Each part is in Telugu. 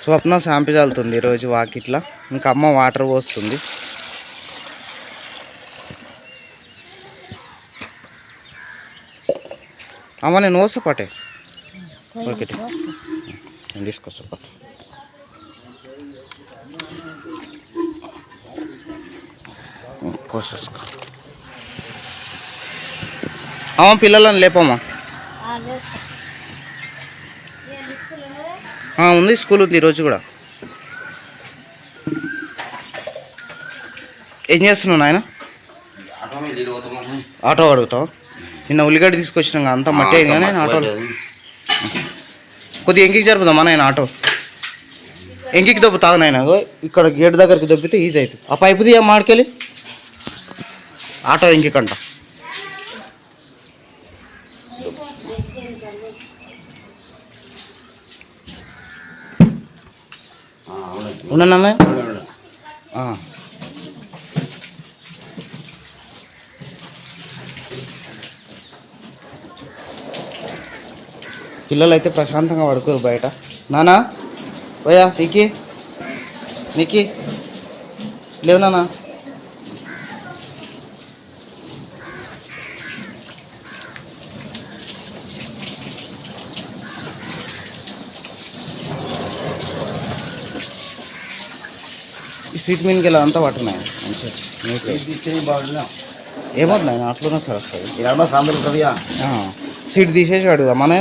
స్వప్న శాంపి చల్లుతుంది ఈరోజు వాకిట్లా. ఇంకా అమ్మ వాటర్ పోస్తుంది. అమ్మ నేను పోస్తా పటే ఓకే నేను తీసుకొస్తా పట్టు. కోసేసుకో. అమ్మ పిల్లలను లేపమ్మా. ఉంది స్కూల్ ఉంది ఈరోజు కూడా. ఏం చేస్తున్నావు నాయన? ఆటో అడుగుతావు? నిన్న ఉల్లిగడ్డ తీసుకొచ్చినాం అంతా మట్టి అయింది కానీ ఆటో కొద్దిగా ఎంకికి జరుపుదామా నాయన ఆటో? ఎంకికి దొబ్బు తాగు నాయన. ఇక్కడ గేట్ దగ్గరికి దొబ్బితే ఈజీ అవుతుంది. ఆ పైపు తీయ మాడికెళ్ళి ఆటో ఎంకికంట. ఉన్నానమ్మా ah. పిల్లలు అయితే ప్రశాంతంగా పడుకోరు బయట. నానా? పోయా నీకి నీకి. లేవు నానా? స్వీట్ మీన్కి అంతా పట్టున్నాయి నాయన అట్లనే సార్ వస్తుంది సీట్ తీసేసి అడుగుదా. మన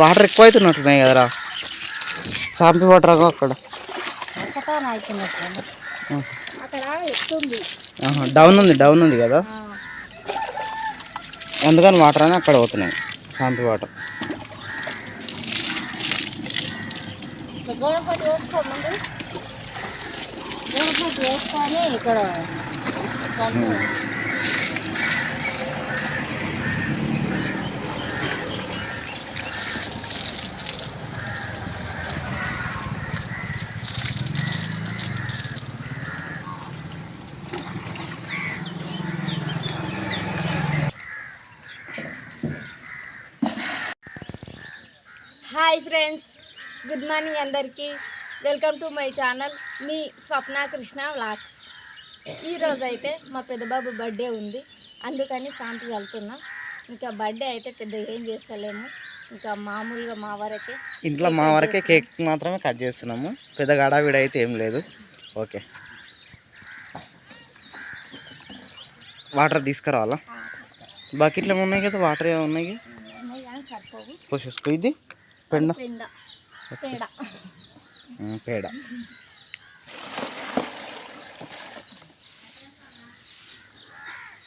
వాటర్ ఎక్కువ అవుతున్నట్టున్నాయి కదరా. చాంపి వాటర్ అక్కడ. డౌన్ ఉంది డౌన్ ఉంది కదా. అందుకని వాటర్ అని అక్కడ పోతున్నాయి చాంపి వాటర్. ఇక్కడ గుడ్ మార్నింగ్ అందరికీ. Welcome to my channel. Me Swapna Krishna vlogs. ఈరోజు అయితే మా పెద్దబాబు బర్త్డే ఉంది. అందుకని శాంతి వెళ్తున్నాం. ఇంకా బర్త్డే అయితే పెద్ద ఏం చేస్తలేము. ఇంకా మామూలుగా మా వరకే ఇంట్లో మా వరకే కేక్ మాత్రమే కట్ చేస్తున్నాము. పెద్ద గడావిడ అయితే ఏం లేదు. ఓకే. వాటర్ తీసుకురావాలా? బకెట్లు ఏమి ఉన్నాయి కదా? వాటర్ ఏమి ఉన్నాయి? పోసేసుకో. ఇది? పెండ. పెండ.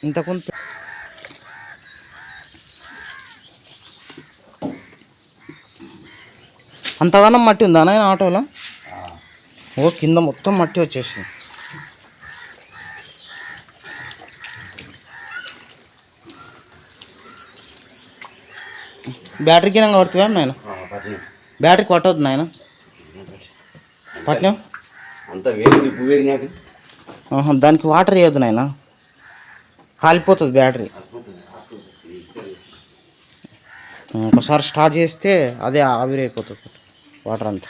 ఇంతకుముందు అంతగానం మట్టి ఉందా నాయన ఆటోలో? ఓ కింద మొత్తం మట్టి వచ్చేసింది. బ్యాటరీ కింద కొడుతువా నాయన బ్యాటరీ కొట్టవద్దు నాయన. పట్నం. అంత వేడి ఉప్పు వేడినాక ఆహా, దానికి వాటర్ వేయద్దు నాయన. కాలిపోతుంది బ్యాటరీ. ఒకసారి స్టార్ట్ చేస్తే అదే ఆవిరైపోతుంది వాటర్ అంతా.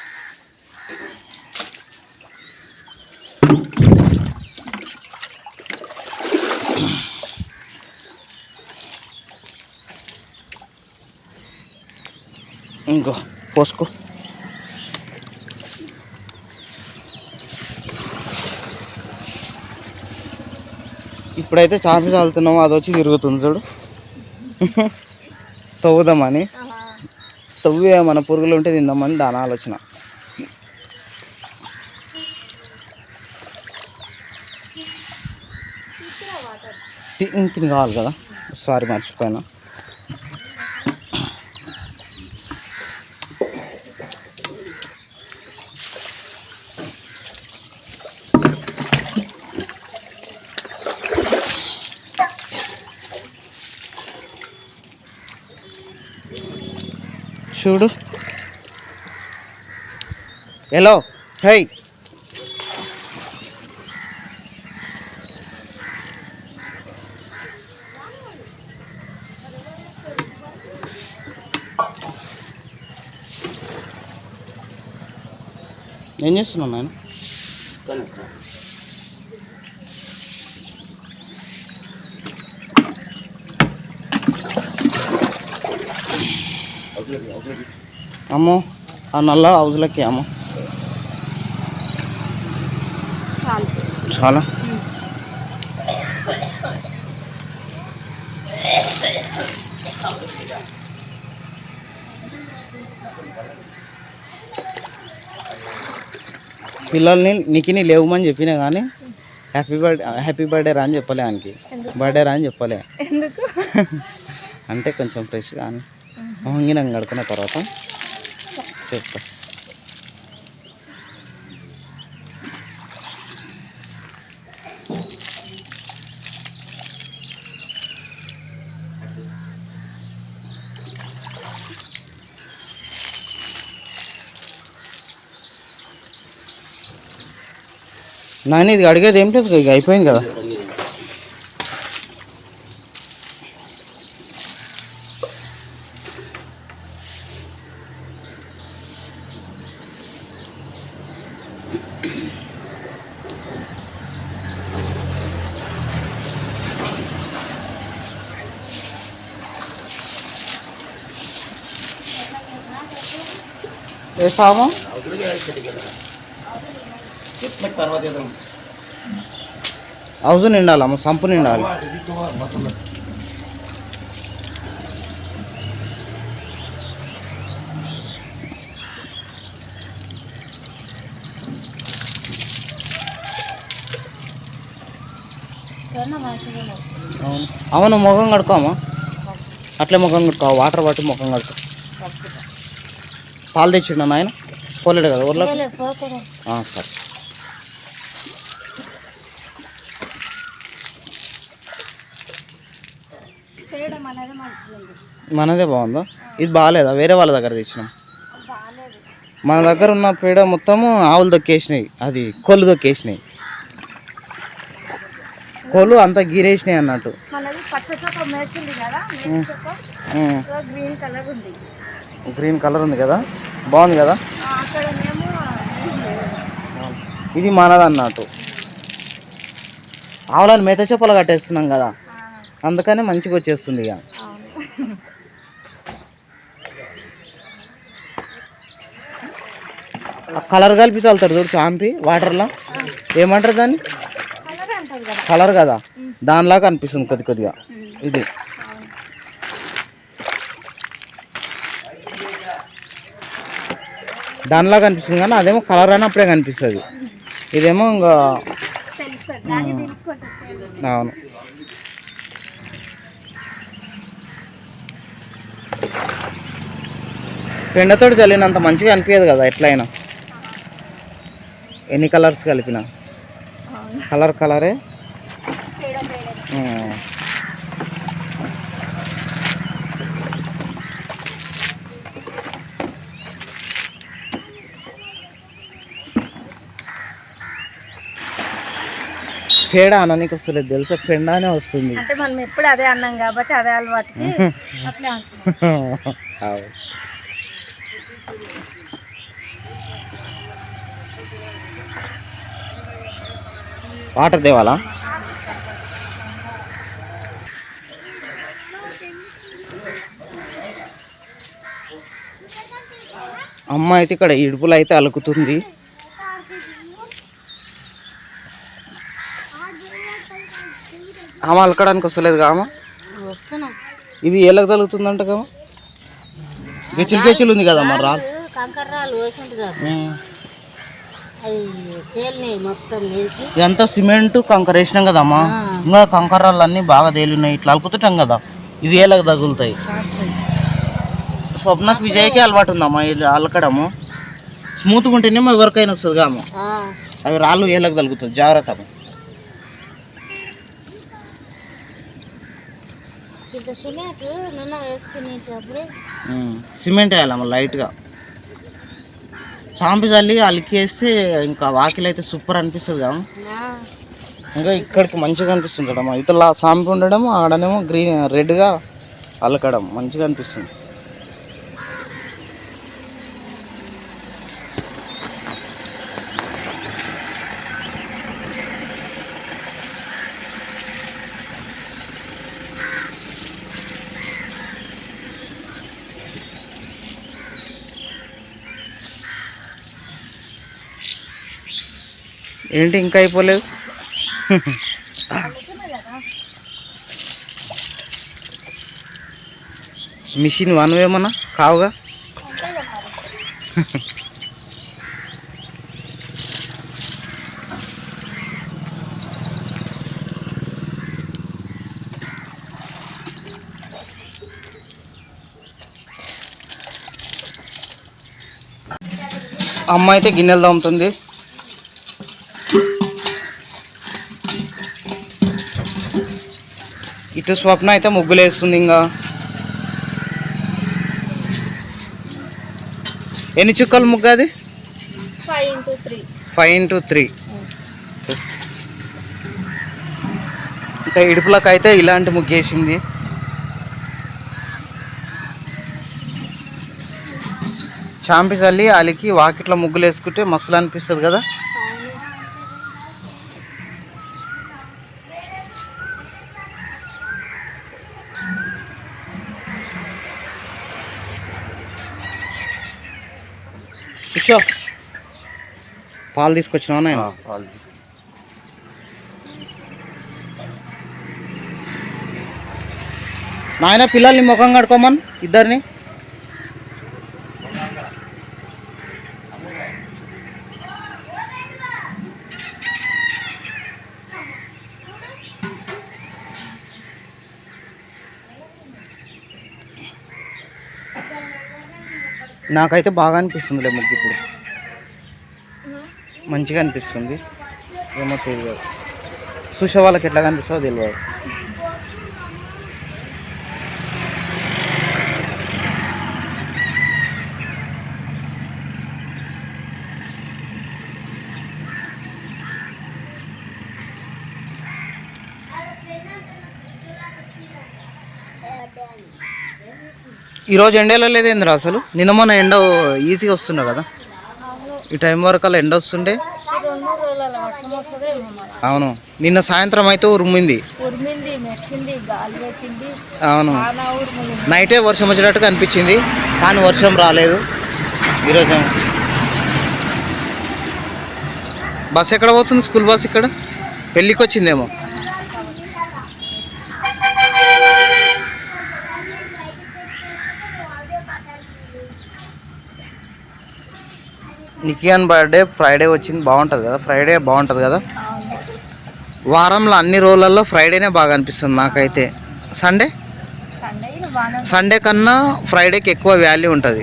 ఇంకో. పోసుకో ఇప్పుడైతే చాపి చాలుతున్నాము అది వచ్చి తిరుగుతుంది చూడు. తవ్వుదామని. తవ్వి మన పురుగులు ఉంటే తిందామని దాని ఆలోచన. ఇ- కావాలి కదా. సారీ మర్చిపోయినా. చూడు. హలో హై ఏం చేస్తున్నావు నేను అమ్మో ఆ నల్ల హౌజ్లకి అమ్మో చాలు చాలా పిల్లల్ని నికిని లేవమని చెప్పినా కానీ హ్యాపీ బర్త్డే హ్యాపీ బర్త్డే రా అని చెప్పలే ఆయనకి ఎందుకు? బర్త్డే రా అని చెప్పలే ఎందుకు అంటే కొంచెం ఫ్రెష్ కానీ వంగినాం కడుకున్న తర్వాత చెప్తా నాని ఇది అడిగేది ఏం లేదు ఇక అయిపోయింది కదా? వేసామా హౌస్ నిండాలమ్మ సంపు నిండాలి. అవును. అవును ముఖం కడుకోమా అట్లే ముఖం కడుకో వాటర్ పట్టి ముఖం కడుకో పాలు తెచ్చిండు నాయన? పోలేడు కదా ఊర్లోకి ఆ, సరే. మనదే బాగుందా? ఇది బాగాలేదా? వేరే వాళ్ళ దగ్గర తెచ్చినాం. మన దగ్గర ఉన్న పేడ మొత్తము ఆవులు దొక్కేసినాయి. అది కొల్లు దొక్కేసినాయి. కొల్లు అంతా గీరేసినాయి అన్నట్టు. గ్రీన్ కలర్ ఉంది. గ్రీన్ కలర్ ఉంది కదా? బాగుంది కదా? ఇది మనది అన్నట్టు. ఆవులను మేత చెప్పలు కట్టేస్తున్నాం కదా? అందుకని మంచిగా వచ్చేస్తుంది ఇక. కలర్ కలిపి చల్లుతారు చూడు చాంపి వాటర్లో? ఏమంటారు దాన్ని? కలర్ కదా? దానిలాగా అనిపిస్తుంది కొద్ది కొద్దిగా. ఇది. దానిలాగా అనిపిస్తుంది కానీ అదేమో కలర్ అయినప్పుడే కనిపిస్తుంది. ఇదేమో ఇంకా అవును. పెండతోటి చల్లినంత మంచిగా అనిపించదు కదా ఎట్లయినా. ఎన్ని కలర్స్ కలిపినా? కలర్ కలరే పేడ అననికి వస్తలేదు తెలుసా? పెండ అనే వస్తుంది. అంటే మనం ఎప్పుడు అదే అన్నాం కాబట్టి అదే అలవాటుకి అట్లే అంటున్నాం. అవు. వాటర్ తేవాలా? అమ్మ అయితే ఇక్కడ ఇడుపులు అయితే అలుకుతుంది. ఆమె అలకడానికి వస్తలేదు కామ ఇది ఏళ్ళకి తగులుతుందంట కామ గెచ్చులు గెచ్చులు ఉంది కదా మరి రాళ్ళు ఇదంతా సిమెంట్ కంకర వేసినాం కదమ్మా ఇంకా కంకరాలు అన్నీ బాగా తేలినాయి. ఇట్లా అలుకుతుంటాం కదా. ఇవి ఏళ్ళకి తగులుతాయి. స్వప్నకు విజయ్కి అలవాటు ఉందమ్మా ఇది అలకడము. స్మూత్గా ఉంటేనే మా ఎవరికైనా వస్తుంది కామ అవి రాళ్ళు ఏళ్ళకి తగులుతుంది జాగ్రత్త అమ్మ. ఇంత సిమెంట్ వేసుకునేటప్పుడు వేయాలమ్మ లైట్గా. చాంపి చల్లి అలికేస్తే ఇంకా వాకిలు అయితే సూపర్ అనిపిస్తుంది కదా. ఇంకా ఇక్కడికి మంచిగా అనిపిస్తుంది చూడమ్మా. ఇతలా సాంపి ఉండడం ఆడనేమో గ్రీన్ రెడ్గా అలకడం మంచిగా అనిపిస్తుంది. ఏంటి ఇంకా అయిపోలేదు? మిషన్ వన్ వేమన్నా కావుగా? అమ్మ అయితే గిన్నెలు తోముతుంది. ఇటు స్వప్న అయితే ముగ్గులు వేస్తుంది ఇంకా. ఎన్ని చుక్కలు ముగ్గు అది? ఫైవ్ ఇంటూ త్రీ ఇంకా ఇడుపులకు అయితే ఇలాంటి ముగ్గు వేసింది. చాంపి చల్లి అలికి వాకిట్లో ముగ్గులు వేసుకుంటే మస్తులు అనిపిస్తుంది కదా. పాలు తీసుకొచ్చినావా నేను వాళ్ళు తీసి- నాయన పిల్లల్ని ముఖం కడుకోమని ఇద్దరిని. నాకైతే బాగా అనిపిస్తుందిలే ముగ్గు ఇప్పుడు. మంచిగా అనిపిస్తుంది. ఏమో తెలియదు చూసే వాళ్ళకి ఎట్లా కనిపిస్తుందో తెలియదు ఈరోజు ఎండ వెళ్ళలేదేంద్రా అసలు? నిన్న మొన్న ఎండ ఈజీగా వస్తున్నావు కదా. ఈ టైం వరకు అలా ఎండ వస్తుండే? అవును. నిన్న సాయంత్రం అయితే ఉరిమింది. అవును. నైటే వర్షం వచ్చేటట్టుగా అనిపించింది కానీ వర్షం రాలేదు. ఈరోజు బస్ ఎక్కడ పోతుంది? స్కూల్ బస్ ఇక్కడ? పెళ్ళికి వచ్చిందేమో నికియాన్ బర్త్డే ఫ్రైడే వచ్చింది బాగుంటుంది కదా? ఫ్రైడే బాగుంటుంది కదా? వారంలో అన్ని రోజులలో ఫ్రైడేనే బాగా అనిపిస్తుంది నాకైతే. సండే సండే కన్నా ఫ్రైడేకి ఎక్కువ వాల్యూ ఉంటుంది.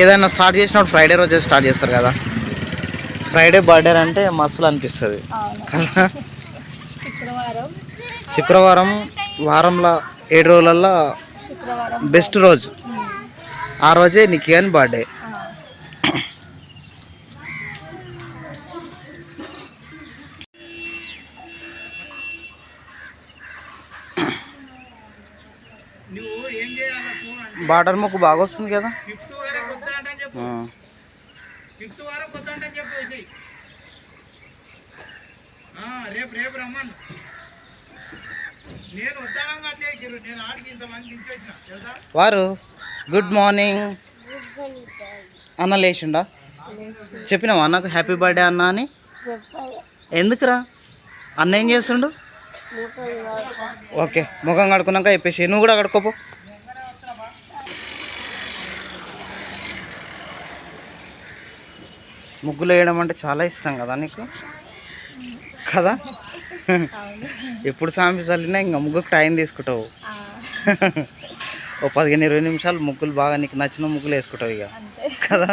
ఏదైనా స్టార్ట్ చేసినప్పుడు ఫ్రైడే రోజే స్టార్ట్ చేస్తారు కదా? ఫ్రైడే బర్త్డే అంటే మస్తులు అనిపిస్తుంది. శుక్రవారం. వారంలో ఏడు రోజులలో శుక్రవారం బెస్ట్ రోజు. ఆ రోజే నికియాన్ బర్త్డే ఆ. బార్డర్ ముక్కు బాగా వస్తుంది కదా. ఆ. రేపు రేపు రమ్మను. నేను వద్దానంగా అట్లే ఎక్కిర్రు. నేను ఆడికి ఇంతమంది దించొచ్చిన. తెలుసా? వారు గుడ్ మార్నింగ్ అన్న లేచిండా చెప్పినావా? నాకు హ్యాపీ బర్త్డే అన్న అని. ఎందుకురా? అన్న ఏం చేస్తుండు? ఓకే ముఖం కడుకున్నాక చెప్పేసి. నువ్వు కూడా కడుక్కోపో. ముగ్గులు వేయడం అంటే చాలా ఇష్టం కదా నీకు? కదా? ఎప్పుడు సాంపి చల్లినా ఇంకా ముగ్గుకు టైం తీసుకుంటావు. ఓ పదిహేను ఇరవై నిమిషాలు ముగ్గులు బాగా నీకు నచ్చిన ముగ్గులు వేసుకుంటావు ఇక. కదా?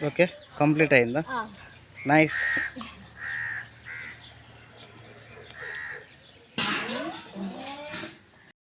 ఓకే కంప్లీట్ అయిందా ఆ. నైస్